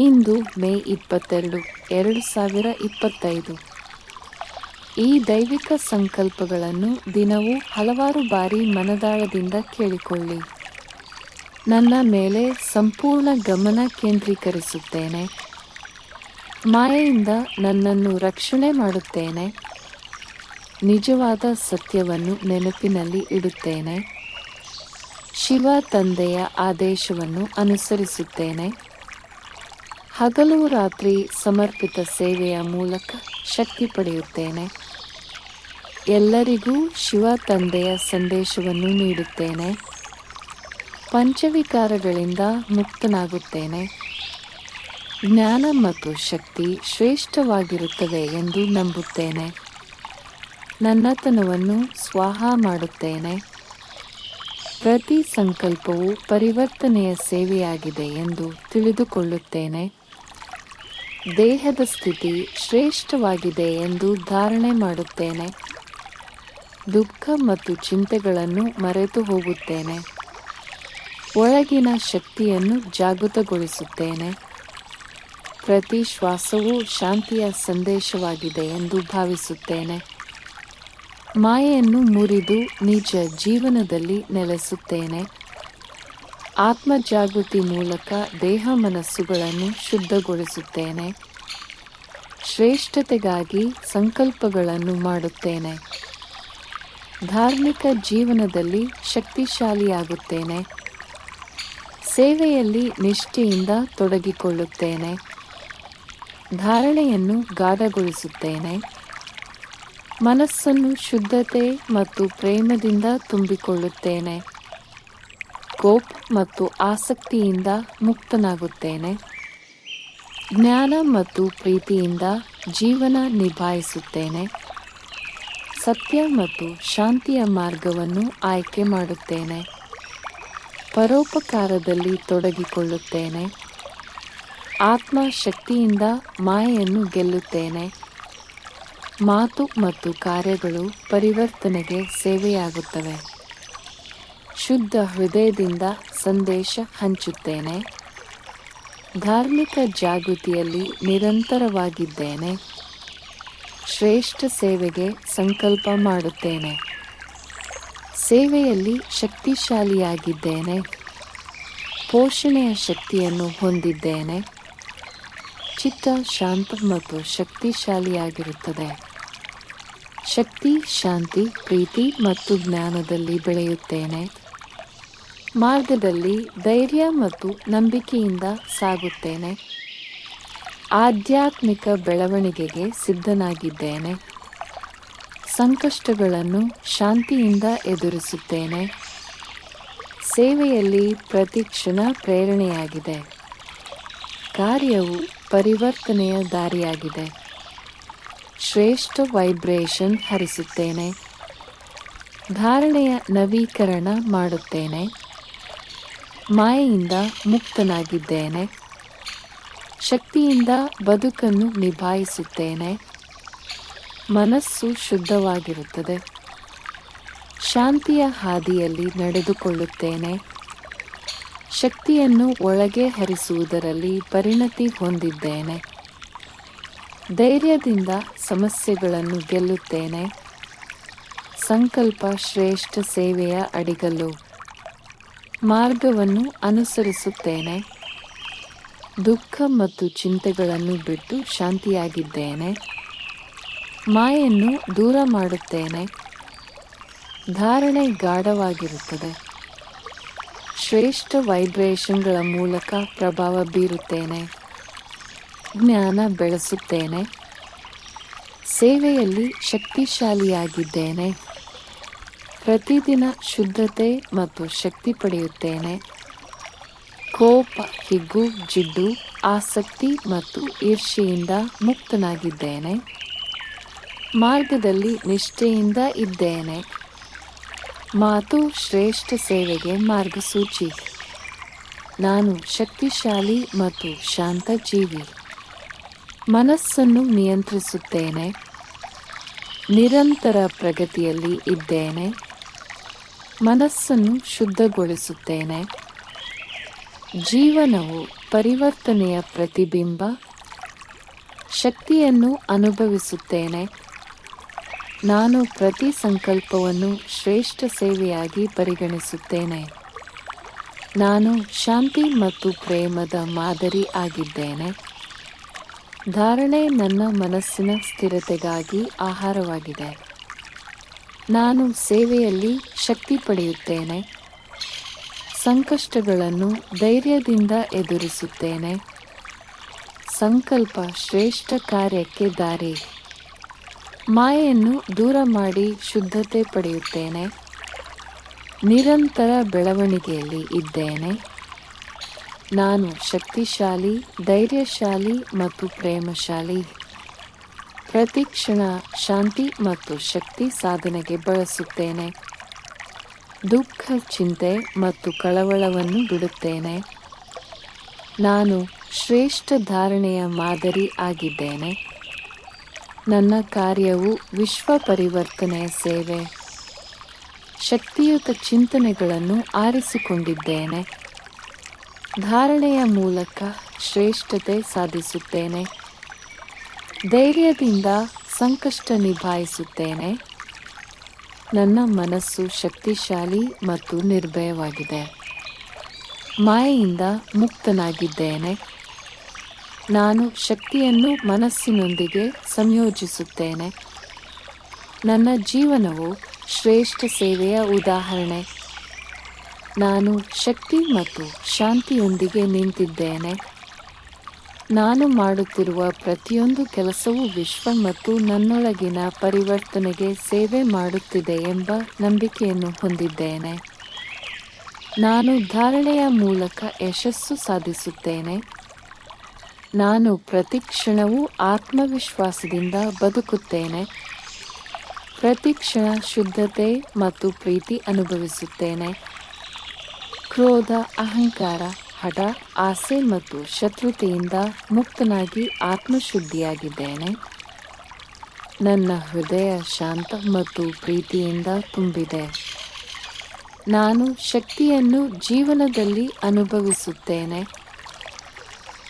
ಇಂದು ಮೇ ಇಪ್ಪತ್ತೆರಡು, ಎರಡು ಸಾವಿರ ಇಪ್ಪತ್ತೈದು. ಈ ದೈವಿಕ ಸಂಕಲ್ಪಗಳನ್ನು ದಿನವೂ ಹಲವಾರು ಬಾರಿ ಮನದಾಳದಿಂದ ಕೇಳಿಕೊಳ್ಳಿ. ನನ್ನ ಮೇಲೆ ಸಂಪೂರ್ಣ ಗಮನ ಕೇಂದ್ರೀಕರಿಸುತ್ತೇನೆ. ಮಾಯೆಯಿಂದ ನನ್ನನ್ನು ರಕ್ಷಣೆ ಮಾಡುತ್ತೇನೆ. ನಿಜವಾದ ಸತ್ಯವನ್ನು ನೆನಪಿನಲ್ಲಿ ಇಡುತ್ತೇನೆ. ಶಿವ ತಂದೆಯ ಆದೇಶವನ್ನು ಅನುಸರಿಸುತ್ತೇನೆ. ಹಗಲು ರಾತ್ರಿ ಸಮರ್ಪಿತ ಸೇವೆಯ ಮೂಲಕ ಶಕ್ತಿ ಪಡೆಯುತ್ತೇನೆ. ಎಲ್ಲರಿಗೂ ಶಿವ ತಂದೆಯ ಸಂದೇಶವನ್ನು ನೀಡುತ್ತೇನೆ. ಪಂಚವಿಕಾರಗಳಿಂದ ಮುಕ್ತನಾಗುತ್ತೇನೆ. ಜ್ಞಾನ ಮತ್ತು ಶಕ್ತಿ ಶ್ರೇಷ್ಠವಾಗಿರುತ್ತವೆ ಎಂದು ನಂಬುತ್ತೇನೆ. ನನ್ನತನವನ್ನು ಸ್ವಾಹ ಮಾಡುತ್ತೇನೆ. ಪ್ರತಿ ಸಂಕಲ್ಪವು ಪರಿವರ್ತನೆಯ ಸೇವೆಯಾಗಿದೆ ಎಂದು ತಿಳಿದುಕೊಳ್ಳುತ್ತೇನೆ. ದೇಹದ ಸ್ಥಿತಿ ಶ್ರೇಷ್ಠವಾಗಿದೆ ಎಂದು ಧಾರಣೆ ಮಾಡುತ್ತೇನೆ. ದುಃಖ ಮತ್ತು ಚಿಂತೆಗಳನ್ನು ಮರೆತು ಹೋಗುತ್ತೇನೆ. ಒಳಗಿನ ಶಕ್ತಿಯನ್ನು ಜಾಗೃತಗೊಳಿಸುತ್ತೇನೆ. ಪ್ರತಿ ಶ್ವಾಸವೂ ಶಾಂತಿಯ ಸಂದೇಶವಾಗಿದೆ ಎಂದು ಭಾವಿಸುತ್ತೇನೆ. ಮಾಯೆಯನ್ನು ಮುರಿದು ನಿಜ ಜೀವನದಲ್ಲಿ ನೆಲೆಸುತ್ತೇನೆ. ಆತ್ಮ ಜಾಗೃತಿ ಮೂಲಕ ದೇಹ ಮನಸ್ಸುಗಳನ್ನು ಶುದ್ಧಗೊಳಿಸುತ್ತೇನೆ. ಶ್ರೇಷ್ಠತೆಗಾಗಿ ಸಂಕಲ್ಪಗಳನ್ನು ಮಾಡುತ್ತೇನೆ. ಧಾರ್ಮಿಕ ಜೀವನದಲ್ಲಿ ಶಕ್ತಿಶಾಲಿಯಾಗುತ್ತೇನೆ. ಸೇವೆಯಲ್ಲಿ ನಿಷ್ಠೆಯಿಂದ ತೊಡಗಿಕೊಳ್ಳುತ್ತೇನೆ. ಧಾರಣೆಯನ್ನು ಗಾಢಗೊಳಿಸುತ್ತೇನೆ. ಮನಸ್ಸನ್ನು ಶುದ್ಧತೆ ಮತ್ತು ಪ್ರೇಮದಿಂದ ತುಂಬಿಕೊಳ್ಳುತ್ತೇನೆ. ಕೋಪ ಮತ್ತು ಆಸಕ್ತಿಯಿಂದ ಮುಕ್ತನಾಗುತ್ತೇನೆ. ಜ್ಞಾನ ಮತ್ತು ಪ್ರೀತಿಯಿಂದ ಜೀವನ ನಿಭಾಯಿಸುತ್ತೇನೆ. ಸತ್ಯ ಮತ್ತು ಶಾಂತಿಯ ಮಾರ್ಗವನ್ನು ಆಯ್ಕೆ ಮಾಡುತ್ತೇನೆ. ಪರೋಪಕಾರದಲ್ಲಿ ತೊಡಗಿಕೊಳ್ಳುತ್ತೇನೆ. ಆತ್ಮ ಶಕ್ತಿಯಿಂದ ಮಾಯೆಯನ್ನು ಗೆಲ್ಲುತ್ತೇನೆ. ಮಾತು ಮತ್ತು ಕಾರ್ಯಗಳು ಪರಿವರ್ತನೆಗೆ ಸೇವೆಯಾಗುತ್ತವೆ. ಶುದ್ಧ ಹೃದಯದಿಂದ ಸಂದೇಶ ಹಂಚುತ್ತೇನೆ. ಧಾರ್ಮಿಕ ಜಾಗೃತಿಯಲ್ಲಿ ನಿರಂತರವಾಗಿದ್ದೇನೆ. ಶ್ರೇಷ್ಠ ಸೇವೆಗೆ ಸಂಕಲ್ಪ ಮಾಡುತ್ತೇನೆ. ಸೇವೆಯಲ್ಲಿ ಶಕ್ತಿಶಾಲಿಯಾಗಿದ್ದೇನೆ. ಪೋಷಣೆಯ ಶಕ್ತಿಯನ್ನು ಹೊಂದಿದ್ದೇನೆ. ಚಿತ್ತ ಶಾಂತ ಮತ್ತು ಶಕ್ತಿಶಾಲಿಯಾಗಿರುತ್ತದೆ. ಶಕ್ತಿ, ಶಾಂತಿ, ಪ್ರೀತಿ ಮತ್ತು ಜ್ಞಾನದಲ್ಲಿ ಬೆಳೆಯುತ್ತೇನೆ. ಮಾರ್ಗದಲ್ಲಿ ಧೈರ್ಯ ಮತ್ತು ನಂಬಿಕೆಯಿಂದ ಸಾಗುತ್ತೇನೆ. ಆಧ್ಯಾತ್ಮಿಕ ಬೆಳವಣಿಗೆಗೆ ಸಿದ್ಧನಾಗಿದ್ದೇನೆ. ಸಂಕಷ್ಟಗಳನ್ನು ಶಾಂತಿಯಿಂದ ಎದುರಿಸುತ್ತೇನೆ. ಸೇವೆಯಲ್ಲಿ ಪ್ರತಿಕ್ಷಣ ಪ್ರೇರಣೆಯಾಗಿದೆ. ಕಾರ್ಯವು ಪರಿವರ್ತನೆಯ ದಾರಿಯಾಗಿದೆ. ಶ್ರೇಷ್ಠ ವೈಬ್ರೇಷನ್ ಹರಿಸುತ್ತೇನೆ. ಧಾರಣೆಯ ನವೀಕರಣ ಮಾಡುತ್ತೇನೆ. ಮಾಯೆಯಿಂದ ಮುಕ್ತನಾಗಿದ್ದೇನೆ. ಶಕ್ತಿಯಿಂದ ಬದುಕನ್ನು ನಿಭಾಯಿಸುತ್ತೇನೆ. ಮನಸ್ಸು ಶುದ್ಧವಾಗಿರುತ್ತದೆ. ಶಾಂತಿಯ ಹಾದಿಯಲ್ಲಿ ನಡೆದುಕೊಳ್ಳುತ್ತೇನೆ. ಶಕ್ತಿಯನ್ನು ಒಳಗೆ ಹರಿಸುವುದರಲ್ಲಿ ಪರಿಣತಿ ಹೊಂದಿದ್ದೇನೆ. ಧೈರ್ಯದಿಂದ ಸಮಸ್ಯೆಗಳನ್ನು ಗೆಲ್ಲುತ್ತೇನೆ. ಸಂಕಲ್ಪ ಶ್ರೇಷ್ಠ ಸೇವೆಯ ಅಡಿಗಲ್ಲು. ಮಾರ್ಗವನ್ನು ಅನುಸರಿಸುತ್ತೇನೆ. ದುಃಖ ಮತ್ತು ಚಿಂತೆಗಳನ್ನು ಬಿಟ್ಟು ಶಾಂತಿಯಾಗಿದ್ದೇನೆ. ಮಾಯನ್ನು ದೂರ ಮಾಡುತ್ತೇನೆ. ಧಾರಣೆ ಗಾಢವಾಗಿರುತ್ತದೆ. ಶ್ರೇಷ್ಠ ವೈಬ್ರೇಷನ್ಗಳ ಮೂಲಕ ಪ್ರಭಾವ ಬೀರುತ್ತೇನೆ. ಜ್ಞಾನ ಬೆಳೆಸುತ್ತೇನೆ. ಸೇವೆಯಲ್ಲಿ ಶಕ್ತಿಶಾಲಿಯಾಗಿದ್ದೇನೆ. ಪ್ರತಿದಿನ ಶುದ್ಧತೆ ಮತ್ತು ಶಕ್ತಿ ಪಡೆಯುತ್ತೇನೆ. ಕೋಪ, ಹಿಗ್ಗು, ಜಿಡ್ಡು, ಆಸಕ್ತಿ ಮತ್ತು ಈರ್ಷೆಯಿಂದ ಮುಕ್ತನಾಗಿದ್ದೇನೆ. ಮಾರ್ಗದಲ್ಲಿ ನಿಷ್ಠೆಯಿಂದ ಇದ್ದೇನೆ. ಮಾತು ಶ್ರೇಷ್ಠ ಸೇವೆಗೆ ಮಾರ್ಗಸೂಚಿ. ನಾನು ಶಕ್ತಿಶಾಲಿ ಮತ್ತು ಶಾಂತ ಜೀವಿ. ಮನಸ್ಸನ್ನು ನಿಯಂತ್ರಿಸುತ್ತೇನೆ. ನಿರಂತರ ಪ್ರಗತಿಯಲ್ಲಿ ಇದ್ದೇನೆ. ಮನಸ್ಸನ್ನು ಶುದ್ಧಗೊಳಿಸುತ್ತೇನೆ. ಜೀವನವು ಪರಿವರ್ತನೆಯ ಪ್ರತಿಬಿಂಬ. ಶಕ್ತಿಯನ್ನು ಅನುಭವಿಸುತ್ತೇನೆ. ನಾನು ಪ್ರತಿ ಸಂಕಲ್ಪವನ್ನು ಶ್ರೇಷ್ಠ ಸೇವೆಯಾಗಿ ಪರಿಗಣಿಸುತ್ತೇನೆ. ನಾನು ಶಾಂತಿ ಮತ್ತು ಪ್ರೇಮದ ಮಾದರಿ ಆಗಿದ್ದೇನೆ. ಧಾರಣೆ ನನ್ನ ಮನಸ್ಸಿನ ಸ್ಥಿರತೆಗಾಗಿ ಆಹಾರವಾಗಿದೆ. ನಾನು ಸೇವೆಯಲ್ಲಿ ಶಕ್ತಿ ಪಡೆಯುತ್ತೇನೆ. ಸಂಕಷ್ಟಗಳನ್ನು ಧೈರ್ಯದಿಂದ ಎದುರಿಸುತ್ತೇನೆ. ಸಂಕಲ್ಪ ಶ್ರೇಷ್ಠ ಕಾರ್ಯಕ್ಕೆ ದಾರಿ. ಮಾಯೆಯನ್ನು ದೂರ ಮಾಡಿ ಶುದ್ಧತೆ ಪಡೆಯುತ್ತೇನೆ. ನಿರಂತರ ಬೆಳವಣಿಗೆಯಲ್ಲಿ ಇದ್ದೇನೆ. ನಾನು ಶಕ್ತಿಶಾಲಿ, ಧೈರ್ಯಶಾಲಿ ಮತ್ತು ಪ್ರೇಮಶಾಲಿ. ಪ್ರತಿ ಕ್ಷಣ ಶಾಂತಿ ಮತ್ತು ಶಕ್ತಿ ಸಾಧನೆಗೆ ಬಳಸುತ್ತೇನೆ. ದುಃಖ ಚಿಂತೆ ಮತ್ತು ಕಳವಳವನ್ನು ಬಿಡುತ್ತೇನೆ. ನಾನು ಶ್ರೇಷ್ಠ ಧಾರಣೆಯ ಮಾದರಿ ಆಗಿದ್ದೇನೆ. ನನ್ನ ಕಾರ್ಯವು ವಿಶ್ವ ಪರಿವರ್ತನೆಯ ಸೇವೆ. ಶಕ್ತಿಯುತ ಚಿಂತನೆಗಳನ್ನು ಆರಿಸಿಕೊಂಡಿದ್ದೇನೆ. ಧಾರಣೆಯ ಮೂಲಕ ಶ್ರೇಷ್ಠತೆ ಸಾಧಿಸುತ್ತೇನೆ. ಧೈರ್ಯದಿಂದ ಸಂಕಷ್ಟ ನಿಭಾಯಿಸುತ್ತೇನೆ. ನನ್ನ ಮನಸ್ಸು ಶಕ್ತಿಶಾಲಿ ಮತ್ತು ನಿರ್ಭಯವಾಗಿದೆ. ಮಾಯೆಯಿಂದ ಮುಕ್ತನಾಗಿದ್ದೇನೆ. ನಾನು ಶಕ್ತಿಯನ್ನು ಮನಸ್ಸಿನೊಂದಿಗೆ ಸಂಯೋಜಿಸುತ್ತೇನೆ. ನನ್ನ ಜೀವನವು ಶ್ರೇಷ್ಠ ಸೇವೆಯ ಉದಾಹರಣೆ. ನಾನು ಶಕ್ತಿ ಮತ್ತು ಶಾಂತಿಯೊಂದಿಗೆ ನಿಂತಿದ್ದೇನೆ. ನಾನು ಮಾಡುತ್ತಿರುವ ಪ್ರತಿಯೊಂದು ಕೆಲಸವೂ ವಿಶ್ವ ಮತ್ತು ನನ್ನೊಳಗಿನ ಪರಿವರ್ತನೆಗೆ ಸೇವೆ ಮಾಡುತ್ತಿದೆ ಎಂಬ ನಂಬಿಕೆಯನ್ನು ಹೊಂದಿದ್ದೇನೆ. ನಾನು ಧಾರಣೆಯ ಮೂಲಕ ಯಶಸ್ಸು ಸಾಧಿಸುತ್ತೇನೆ. ನಾನು ಪ್ರತಿ ಕ್ಷಣವೂ ಆತ್ಮವಿಶ್ವಾಸದಿಂದ ಬದುಕುತ್ತೇನೆ. ಪ್ರತಿ ಕ್ಷಣ ಶುದ್ಧತೆ ಮತ್ತು ಪ್ರೀತಿ ಅನುಭವಿಸುತ್ತೇನೆ. ಕ್ರೋಧ, ಅಹಂಕಾರ ಹಠ, ಆಸೆ ಮತ್ತು ಶತ್ರುತೆಯಿಂದ ಮುಕ್ತನಾಗಿ ಆತ್ಮಶುದ್ಧಿಯಾಗಿದ್ದೇನೆ. ನನ್ನ ಹೃದಯ ಶಾಂತ ಮತ್ತು ಪ್ರೀತಿಯಿಂದ ತುಂಬಿದೆ. ನಾನು ಶಕ್ತಿಯನ್ನು ಜೀವನದಲ್ಲಿ ಅನುಭವಿಸುತ್ತೇನೆ.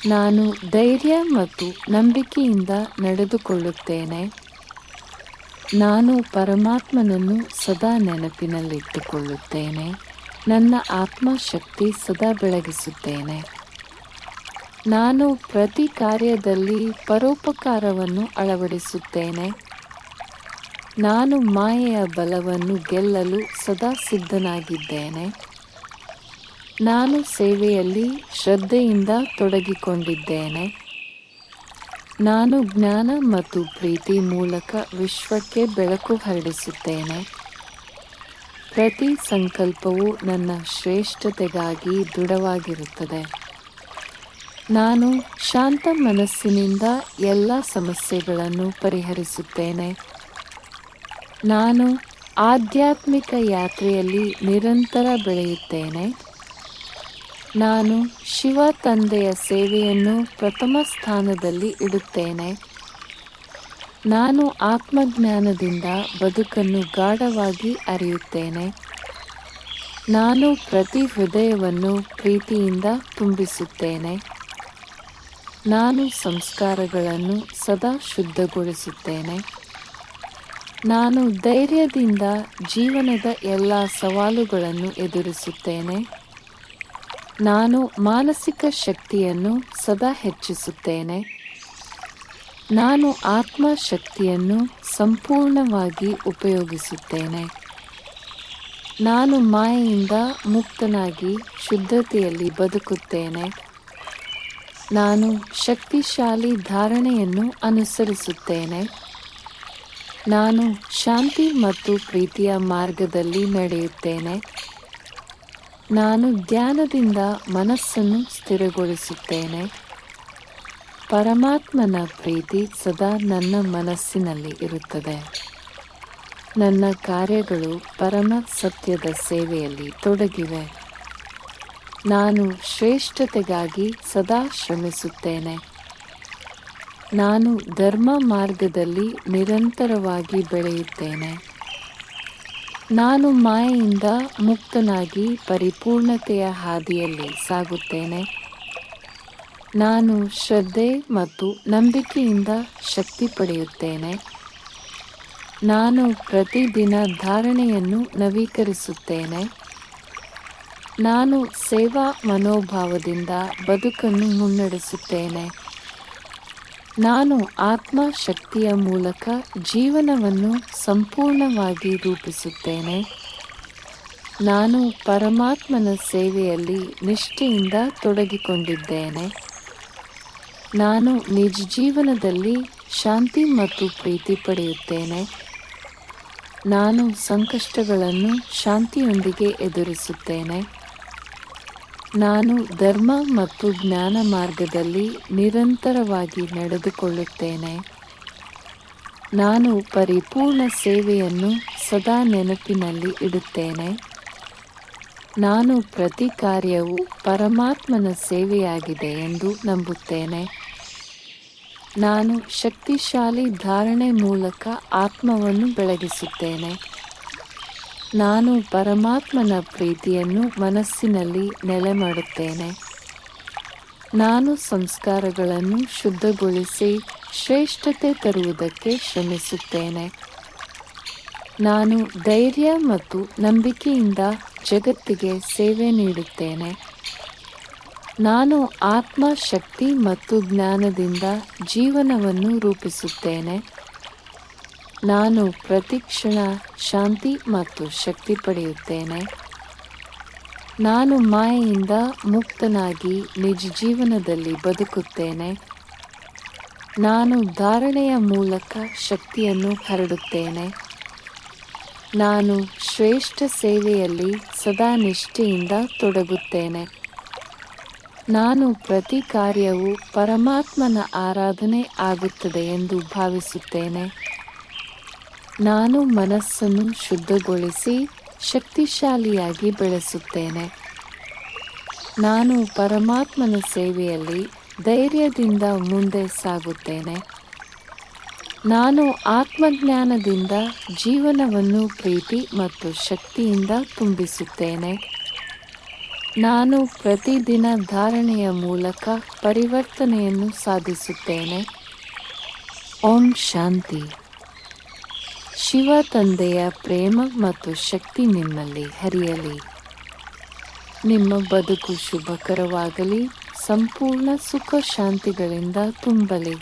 ನಾನು ಧೈರ್ಯ ಮತ್ತು ನಂಬಿಕೆಯಿಂದ ನಡೆದುಕೊಳ್ಳುತ್ತೇನೆ. ನಾನು ಪರಮಾತ್ಮನನ್ನು ಸದಾ ನೆನಪಿನಲ್ಲಿಟ್ಟುಕೊಳ್ಳುತ್ತೇನೆ. ನನ್ನ ಆತ್ಮಶಕ್ತಿ ಸದಾ ಬೆಳಗಿಸುತ್ತೇನೆ. ನಾನು ಪ್ರತಿ ಕಾರ್ಯದಲ್ಲಿ ಪರೋಪಕಾರವನ್ನು ಅಳವಡಿಸುತ್ತೇನೆ. ನಾನು ಮಾಯೆಯ ಬಲವನ್ನು ಗೆಲ್ಲಲು ಸದಾ ಸಿದ್ಧನಾಗಿದ್ದೇನೆ. ನಾನು ಸೇವೆಯಲ್ಲಿ ಶ್ರದ್ಧೆಯಿಂದ ತೊಡಗಿಕೊಂಡಿದ್ದೇನೆ. ನಾನು ಜ್ಞಾನ ಮತ್ತು ಪ್ರೀತಿ ಮೂಲಕ ವಿಶ್ವಕ್ಕೆ ಬೆಳಕು ಹರಡಿಸುತ್ತೇನೆ. ಪ್ರತಿ ಸಂಕಲ್ಪವು ನನ್ನ ಶ್ರೇಷ್ಠತೆಗಾಗಿ ದೃಢವಾಗಿರುತ್ತದೆ. ನಾನು ಶಾಂತ ಮನಸ್ಸಿನಿಂದ ಎಲ್ಲ ಸಮಸ್ಯೆಗಳನ್ನು ಪರಿಹರಿಸುತ್ತೇನೆ. ನಾನು ಆಧ್ಯಾತ್ಮಿಕ ಯಾತ್ರೆಯಲ್ಲಿ ನಿರಂತರ ಬೆಳೆಯುತ್ತೇನೆ. ನಾನು ಶಿವ ತಂದೆಯ ಸೇವೆಯನ್ನು ಪ್ರಥಮ ಸ್ಥಾನದಲ್ಲಿ ಇಡುತ್ತೇನೆ. ನಾನು ಆತ್ಮಜ್ಞಾನದಿಂದ ಬದುಕನ್ನು ಗಾಢವಾಗಿ ಅರಿಯುತ್ತೇನೆ. ನಾನು ಪ್ರತಿ ಹೃದಯವನ್ನು ಪ್ರೀತಿಯಿಂದ ತುಂಬಿಸುತ್ತೇನೆ. ನಾನು ಸಂಸ್ಕಾರಗಳನ್ನು ಸದಾ ಶುದ್ಧಗೊಳಿಸುತ್ತೇನೆ. ನಾನು ಧೈರ್ಯದಿಂದ ಜೀವನದ ಎಲ್ಲ ಸವಾಲುಗಳನ್ನು ಎದುರಿಸುತ್ತೇನೆ. ನಾನು ಮಾನಸಿಕ ಶಕ್ತಿಯನ್ನು ಸದಾ ಹೆಚ್ಚಿಸುತ್ತೇನೆ. ನಾನು ಆತ್ಮಶಕ್ತಿಯನ್ನು ಸಂಪೂರ್ಣವಾಗಿ ಉಪಯೋಗಿಸುತ್ತೇನೆ ನಾನು ಮಾಯೆಯಿಂದ ಮುಕ್ತನಾಗಿ ಶುದ್ಧತೆಯಲ್ಲಿ ಬದುಕುತ್ತೇನೆ. ನಾನು ಶಕ್ತಿಶಾಲಿ ಧಾರಣೆಯನ್ನು ಅನುಸರಿಸುತ್ತೇನೆ. ನಾನು ಶಾಂತಿ ಮತ್ತು ಪ್ರೀತಿಯ ಮಾರ್ಗದಲ್ಲಿ ನಡೆಯುತ್ತೇನೆ. ನಾನು ಧ್ಯಾನದಿಂದ ಮನಸ್ಸನ್ನು ಸ್ಥಿರಗೊಳಿಸುತ್ತೇನೆ. ಪರಮಾತ್ಮನ ಪ್ರೀತಿ ಸದಾ ನನ್ನ ಮನಸ್ಸಿನಲ್ಲಿ ಇರುತ್ತದೆ. ನನ್ನ ಕಾರ್ಯಗಳು ಪರಮ ಸತ್ಯದ ಸೇವೆಯಲ್ಲಿ ತೊಡಗಿವೆ. ನಾನು ಶ್ರೇಷ್ಠತೆಗಾಗಿ ಸದಾ ಶ್ರಮಿಸುತ್ತೇನೆ. ನಾನು ಧರ್ಮ ಮಾರ್ಗದಲ್ಲಿ ನಿರಂತರವಾಗಿ ಬೆಳೆಯುತ್ತೇನೆ. ನಾನು ಮಾಯೆಯಿಂದ ಮುಕ್ತನಾಗಿ ಪರಿಪೂರ್ಣತೆಯ ಹಾದಿಯಲ್ಲಿ ಸಾಗುತ್ತೇನೆ. ನಾನು ಶ್ರದ್ಧೆ ಮತ್ತು ನಂಬಿಕೆಯಿಂದ ಶಕ್ತಿ ಪಡೆಯುತ್ತೇನೆ. ನಾನು ಪ್ರತಿದಿನ ಧಾರಣೆಯನ್ನು ನವೀಕರಿಸುತ್ತೇನೆ. ನಾನು ಸೇವಾ ಮನೋಭಾವದಿಂದ ಬದುಕನ್ನು ಮುನ್ನಡೆಸುತ್ತೇನೆ. ನಾನು ಆತ್ಮ ಶಕ್ತಿಯ ಮೂಲಕ ಜೀವನವನ್ನು ಸಂಪೂರ್ಣವಾಗಿ ರೂಪಿಸುತ್ತೇನೆ. ನಾನು ಪರಮಾತ್ಮನ ಸೇವೆಯಲ್ಲಿ ನಿಷ್ಠೆಯಿಂದ ತೊಡಗಿಕೊಂಡಿದ್ದೇನೆ. ನಾನು ನಿಜ ಜೀವನದಲ್ಲಿ ಶಾಂತಿ ಮತ್ತು ಪ್ರೀತಿ ಪಡೆಯುತ್ತೇನೆ. ನಾನು ಸಂಕಷ್ಟಗಳನ್ನು ಶಾಂತಿಯೊಂದಿಗೆ ಎದುರಿಸುತ್ತೇನೆ. ನಾನು ಧರ್ಮ ಮತ್ತು ಜ್ಞಾನ ಮಾರ್ಗದಲ್ಲಿ ನಿರಂತರವಾಗಿ ನಡೆದುಕೊಳ್ಳುತ್ತೇನೆ. ನಾನು ಪರಿಪೂರ್ಣ ಸೇವೆಯನ್ನು ಸದಾ ನೆನಪಿನಲ್ಲಿ ಇಡುತ್ತೇನೆ. ನಾನು ಪ್ರತಿ ಕಾರ್ಯವು ಪರಮಾತ್ಮನ ಸೇವೆಯಾಗಿದೆ ಎಂದು ನಂಬುತ್ತೇನೆ. ನಾನು ಶಕ್ತಿಶಾಲಿ ಧಾರಣೆ ಮೂಲಕ ಆತ್ಮವನ್ನು ಬೆಳಗಿಸುತ್ತೇನೆ. ನಾನು ಪರಮಾತ್ಮನ ಪ್ರೀತಿಯನ್ನು ಮನಸ್ಸಿನಲ್ಲಿ ನೆಲೆ ಮಾಡುತ್ತೇನೆ ನಾನು ಸಂಸ್ಕಾರಗಳನ್ನು ಶುದ್ಧಗೊಳಿಸಿ ಶ್ರೇಷ್ಠತೆ ತರುವುದಕ್ಕೆ ಶ್ರಮಿಸುತ್ತೇನೆ. ನಾನು ಧೈರ್ಯ ಮತ್ತು ನಂಬಿಕೆಯಿಂದ ಜಗತ್ತಿಗೆ ಸೇವೆ ನೀಡುತ್ತೇನೆ. ನಾನು ಆತ್ಮ, ಶಕ್ತಿ ಮತ್ತು ಜ್ಞಾನದಿಂದ ಜೀವನವನ್ನು ರೂಪಿಸುತ್ತೇನೆ. ನಾನು ಪ್ರತಿಕ್ಷಣ ಶಾಂತಿ ಮತ್ತು ಶಕ್ತಿ ಪಡೆಯುತ್ತೇನೆ. ನಾನು ಮಾಯೆಯಿಂದ ಮುಕ್ತನಾಗಿ ನಿಜ ಜೀವನದಲ್ಲಿ ಬದುಕುತ್ತೇನೆ. ನಾನು ಧಾರಣೆಯ ಮೂಲಕ ಶಕ್ತಿಯನ್ನು ಹರಡುತ್ತೇನೆ. ನಾನು ಶ್ರೇಷ್ಠ ಸೇವೆಯಲ್ಲಿ ಸದಾ ನಿಷ್ಠೆಯಿಂದ ತೊಡಗುತ್ತೇನೆ. ನಾನು ಪ್ರತಿ ಕಾರ್ಯವು ಪರಮಾತ್ಮನ ಆರಾಧನೆ ಆಗುತ್ತದೆ ಎಂದು ಭಾವಿಸುತ್ತೇನೆ. ನಾನು ಮನಸ್ಸನ್ನು ಶುದ್ಧಗೊಳಿಸಿ ಶಕ್ತಿಶಾಲಿಯಾಗಿ ಬೆಳೆಸುತ್ತೇನೆ. ನಾನು ಪರಮಾತ್ಮನ ಸೇವೆಯಲ್ಲಿ ಧೈರ್ಯದಿಂದ ಮುಂದೆ ಸಾಗುತ್ತೇನೆ. ನಾನು ಆತ್ಮಜ್ಞಾನದಿಂದ ಜೀವನವನ್ನು ಪ್ರೀತಿ ಮತ್ತು ಶಕ್ತಿಯಿಂದ ತುಂಬಿಸುತ್ತೇನೆ. ನಾನು ಪ್ರತಿದಿನ ಧಾರಣೆಯ ಮೂಲಕ ಪರಿವರ್ತನೆಯನ್ನು ಸಾಧಿಸುತ್ತೇನೆ. ಓಂ ಶಾಂತಿ. ಶಿವ ತಂದೆಯ ಪ್ರೇಮ ಮತ್ತು ಶಕ್ತಿ ನಿಮ್ಮಲ್ಲಿ ಹರಿಯಲಿ. ನಿಮ್ಮ ಬದುಕು ಶುಭಕರವಾಗಲಿ. ಸಂಪೂರ್ಣ ಸುಖ ಶಾಂತಿಗಳಿಂದ ತುಂಬಲಿ.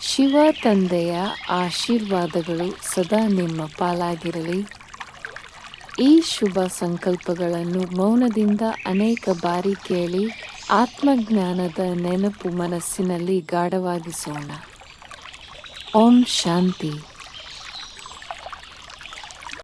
ಶಿವ ತಂದೆಯ ಆಶೀರ್ವಾದಗಳು ಸದಾ ನಿಮ್ಮ ಪಾಲಾಗಿರಲಿ. ಈ ಶುಭ ಸಂಕಲ್ಪಗಳನ್ನು ಮೌನದಿಂದ ಅನೇಕ ಬಾರಿ ಕೇಳಿ ಆತ್ಮಜ್ಞಾನದ ನೆನಪು ಮನಸ್ಸಿನಲ್ಲಿ ಗಾಢವಾಗಿಸೋಣ. ಓಂ ಶಾಂತಿ.